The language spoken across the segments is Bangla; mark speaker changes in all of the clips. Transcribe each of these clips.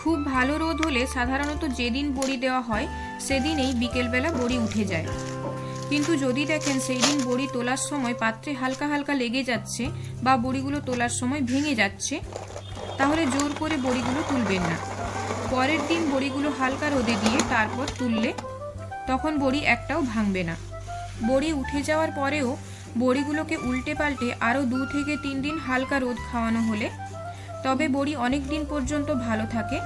Speaker 1: খুব ভালো রোদ হলে সাধারণত যেদিন বড়ি দেওয়া হয়, সেদিনেই বিকেলবেলা বড়ি উঠে যায়। কিন্তু যদি দেখেন সেই দিন বড়ি তোলার সময় পাত্রে হালকা হালকা লেগে যাচ্ছে বা বড়িগুলো তোলার সময় ভেঙে যাচ্ছে, তাহলে জোর করে বড়িগুলো তুলবেন না। পরের দিন বড়িগুলো হালকা রোদে দিয়ে তারপর তুললে তখন বড়ি একটাও ভাঙবে না। বড়ি উঠে যাওয়ার পরেও বড়িগুলোকে উল্টে পাল্টে আরও দু থেকে তিন দিন হালকা রোদ খাওয়ানো হলে তবে বড়ি অনেক দিন পর্যন্ত ভালো থাকে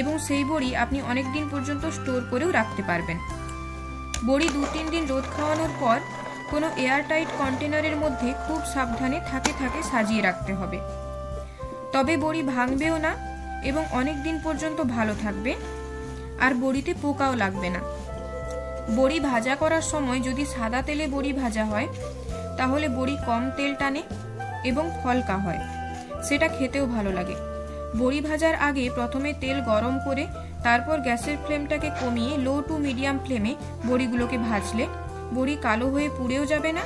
Speaker 1: এবং সেই বড়ি আপনি অনেক দিন পর্যন্ত স্টোর করেও রাখতে পারবেন। বড়ি দু তিন দিন রোদ খাওয়ানোর পর কোনো এয়ারটাইট কন্টেনারের মধ্যে খুব সাবধানে থাকে থাকে সাজিয়ে রাখতে হবে। তবে বড়ি ভাঙবেও না এবং অনেক দিন পর্যন্ত ভালো থাকবে আর বড়িতে পোকাও লাগবে না। বড়ি ভাজা করার সময় যদি সাদা তেলে বড়ি ভাজা হয়, তাহলে বড়ি কম তেল টানে এবং ফলকা হয়। সেটা খেতেও ভালো লাগে। বড়ি ভাজার আগে প্রথমে তেল গরম করে, তারপর গ্যাসের ফ্লেমটাকে কমিয়ে লো টু মিডিয়াম ফ্লেমে বড়িগুলোকে ভাজলে বড়ি কালো হয়ে পুড়েও যাবে না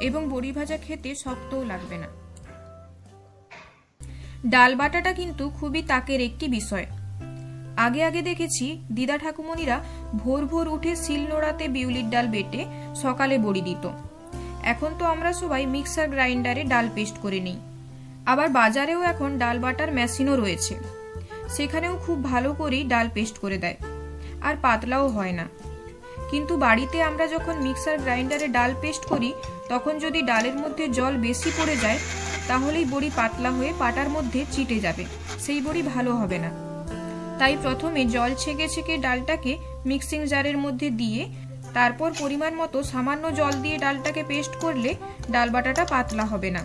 Speaker 1: এবং বড়ি ভাজা খেতে শক্তও লাগবে না। ডাল বাটাটা কিন্তু খুবই তাকের একটি বিষয়। আগে আগে দেখেছি দিদা ঠাকুমণিরা ভোর ভোর উঠে শিল নোড়াতে বিউলির ডাল বেটে সকালে বড়ি দিত। এখন তো আমরা সবাই মিক্সার গ্রাইন্ডারে ডাল পেস্ট করে নিই। আবার বাজারেও এখন ডাল বাটার মেশিনও রয়েছে। সেখানেও খুব ভালো করেই ডাল পেস্ট করে দেয়, আর পাতলাও হয় না। কিন্তু বাড়িতে আমরা যখন মিক্সার গ্রাইন্ডারে ডাল পেস্ট করি, তখন যদি ডালের মধ্যে জল বেশি পড়ে যায়, তাহলেই বড়ি পাতলা হয়ে পাটার মধ্যে চিটে যাবে, সেই বড়ি ভালো হবে না। তাই প্রথমে জল ছেঁকে ছেঁকে ডালটাকে মিক্সিং জারের মধ্যে দিয়ে, তারপর পরিমাণ মতো সামান্য জল দিয়ে ডালটাকে পেস্ট করলে ডাল বাটাটা পাতলা হবে না।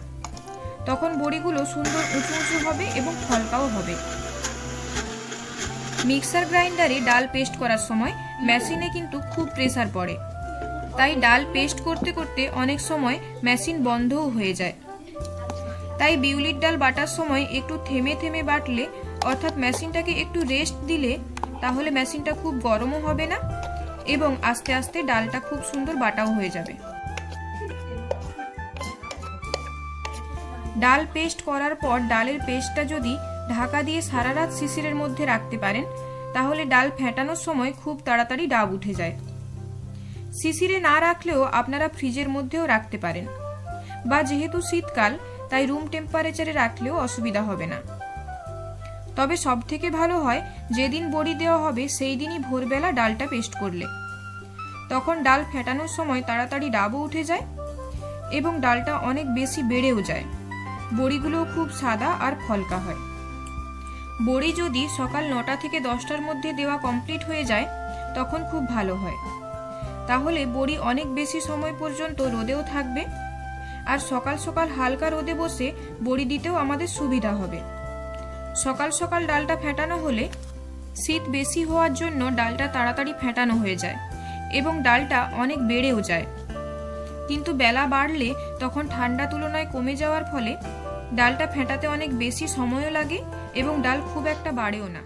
Speaker 1: তখন বড়িগুলো সুন্দর উঁচু উঁচু হবে এবং ফলকাও হবে। মিক্সার গ্রাইন্ডারে ডাল পেস্ট করার সময় মেশিনে কিন্তু খুব প্রেসার পড়ে। তাই ডাল পেস্ট করতে করতে অনেক সময় মেশিন বন্ধও হয়ে যায়। তাই বিউলির ডাল বাটার সময় একটু থেমে থেমে বাটলে, অর্থাৎ মেশিনটাকে একটু রেস্ট দিলে, তাহলে মেশিনটা খুব গরমও হবে না এবং আস্তে আস্তে ডালটা খুব সুন্দর বাটাও হয়ে যাবে। ডাল পেস্ট করার পর ডালের পেস্টটা যদি ঢাকা দিয়ে সারা রাত শিশিরের মধ্যে রাখতে পারেন, তাহলে ডাল ফেটানোর সময় খুব তাড়াতাড়ি ডাব উঠে যায়। শিশিরে না রাখলেও আপনারা ফ্রিজের মধ্যেও রাখতে পারেন। বা যেহেতু শীতকাল, তাই রুম টেম্পারেচারে রাখলেও অসুবিধা হবে না। তবে সব থেকে ভালো হয়, যেদিন বড়ি দেওয়া হবে, সেই দিনই ভোরবেলা ডালটা পেস্ট করলে। তখন ডাল ফেটানোর সময় তাড়াতাড়ি ডাবও উঠে যায় এবং ডালটা অনেক বেশি বেড়েও যায়। বড়িগুলোও খুব সাদা আর ফলকা হয়। বড়ি যদি সকাল নটা থেকে দশটার মধ্যে দেওয়া কমপ্লিট হয়ে যায়, তখন খুব ভালো হয়। তাহলে বড়ি অনেক বেশি সময় পর্যন্ত রোদেও থাকবে আর সকাল সকাল হালকা রোদে বসে বড়ি দিতেও আমাদের সুবিধা হবে। সকাল সকাল ডালটা ফেটানো হলে শীত বেশি হওয়ার জন্য ডালটা তাড়াতাড়ি ফেটানো হয়ে যায় এবং ডালটা অনেক বেড়েও যায়। কিন্তু বেলা বাড়লে তখন ঠান্ডা তুলনায় কমে যাওয়ার ফলে ডালটা ফেটাতে অনেক বেশি সময়ও লাগে এবং ডাল খুব একটা বাড়েও না।